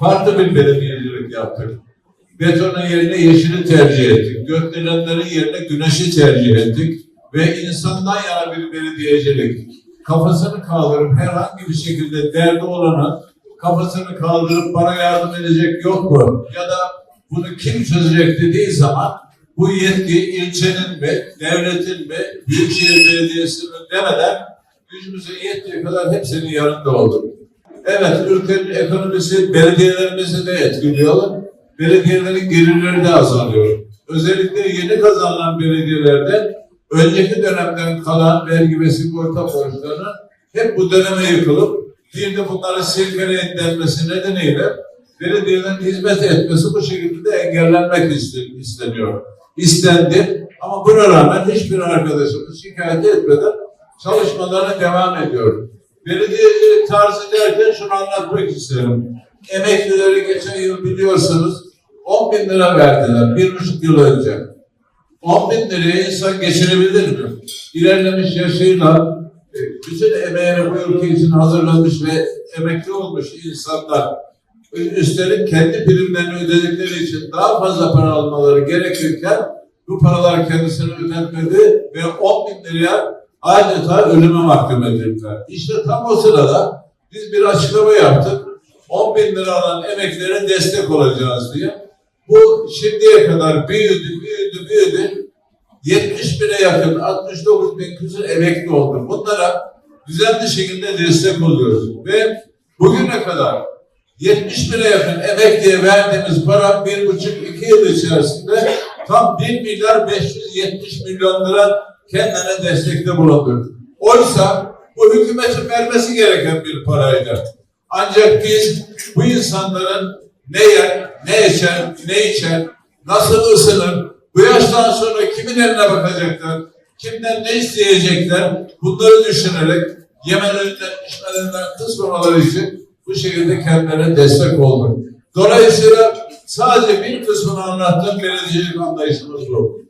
farklı bir belediyecilik yaptık. Betonun yerine yeşili tercih ettik. Gökdelenlerin yerine güneşi tercih ettik. Ve insandan yana bir belediyecilik. Kafasını kaldırıp herhangi bir şekilde derdi olanın kafasını kaldırıp bana yardım edecek yok mu? Ya da bunu kim çözecek dediği zaman bu yetki ilçenin mi, devletin mi, Büyükşehir Belediyesi'nin demeden gücümüze yettiği kadar hepsinin yanında olduk. Evet, ülkenin ekonomisi belediyelerimizi de etkiliyor. Belediyelerin gelirleri de azalıyor. Özellikle yeni kazanılan belediyelerde önceki dönemden kalan vergi ve sigorta borçlarını hep bu döneme yıkılıp bir de bunları silkeleyin denmesi nedeniyle belediyelerin hizmet etmesi bu şekilde engellenmek iste- isteniyor. İstendi ama buna rağmen hiçbir arkadaşımız şikayet etmeden çalışmalarına devam ediyor. Tarzı derken şunu anlatmak isterim. Emeklileri geçen yıl biliyorsunuz 10 bin lira verdiler bir buçuk yıl önce. 10 bin liraya insan geçirebilir mi? İlerlemiş yaşıyla e, bütün emeğini bu ülke için hazırlamış ve emekli olmuş insanlar üstelik kendi primlerini ödedikleri için daha fazla para almaları gerekirken bu paralar kendisine ödenmedi ve 10 bin liraya adeta ölüme mahkum edildiler. İşte tam o sırada biz bir açıklama yaptık. 10 bin lira alan emeklilere destek olacağız diye. Bu şimdiye kadar büyüdü, büyüdü, büyüdü. 70 bine yakın, 69 bin küsur emekli oldu. Bunlara düzenli şekilde destek oluyoruz. Ve bugüne kadar 70 bine yakın emekliye verdiğimiz para bir buçuk iki yıl içerisinde tam 1 milyar 570 milyon lira kendine destekte bulunduk. Oysa bu hükümetin vermesi gereken bir paraydı. Ancak biz bu insanların ne yer, ne içer, ne içer, nasıl ısınır, bu yaştan sonra kimin eline bakacaklar, kimden ne isteyecekler, bunları düşünerek yemelerinden, içmelerinden kısmamaları için bu şekilde kendilerine destek olduk. Dolayısıyla sadece bir kısmını anlattığım belediyecilik anlayışımız bu.